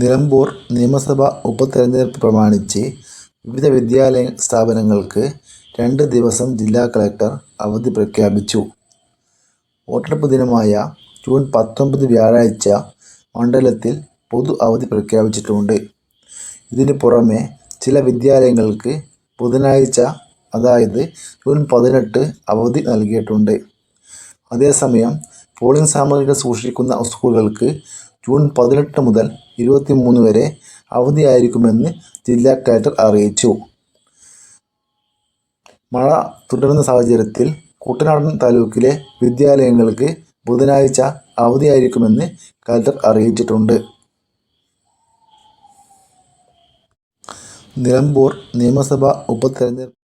നിലമ്പൂർ നിയമസഭാ ഉപതെരഞ്ഞെടുപ്പ് പ്രമാണിച്ച് വിവിധ വിദ്യാലയ സ്ഥാപനങ്ങൾക്ക് രണ്ട് ദിവസം ജില്ലാ കളക്ടർ അവധി പ്രഖ്യാപിച്ചു. വോട്ടെടുപ്പ് ദിനമായ ജൂൺ പത്തൊമ്പത് വ്യാഴാഴ്ച മണ്ഡലത്തിൽ പൊതു അവധി പ്രഖ്യാപിച്ചിട്ടുണ്ട്. ഇതിനു പുറമെ ചില വിദ്യാലയങ്ങൾക്ക് ബുധനാഴ്ച അതായത് ജൂൺ പതിനെട്ട് അവധി നൽകിയിട്ടുണ്ട്. അതേസമയം പോളിംഗ് സാമഗ്രികൾ സൂക്ഷിക്കുന്ന സ്കൂളുകൾക്ക് ജൂൺ പതിനെട്ട് മുതൽ ഇരുപത്തിമൂന്ന് വരെ അവധിയായിരിക്കുമെന്ന് ജില്ലാ കളക്ടർ അറിയിച്ചു. മഴ തുടരുന്ന സാഹചര്യത്തിൽ കുട്ടനാടൻ താലൂക്കിലെ വിദ്യാലയങ്ങൾക്ക് ബുധനാഴ്ച അവധിയായിരിക്കുമെന്ന് കളക്ടർ അറിയിച്ചിട്ടുണ്ട്. നിലമ്പൂർ നിയമസഭാ ഉപതെരഞ്ഞെടുപ്പ്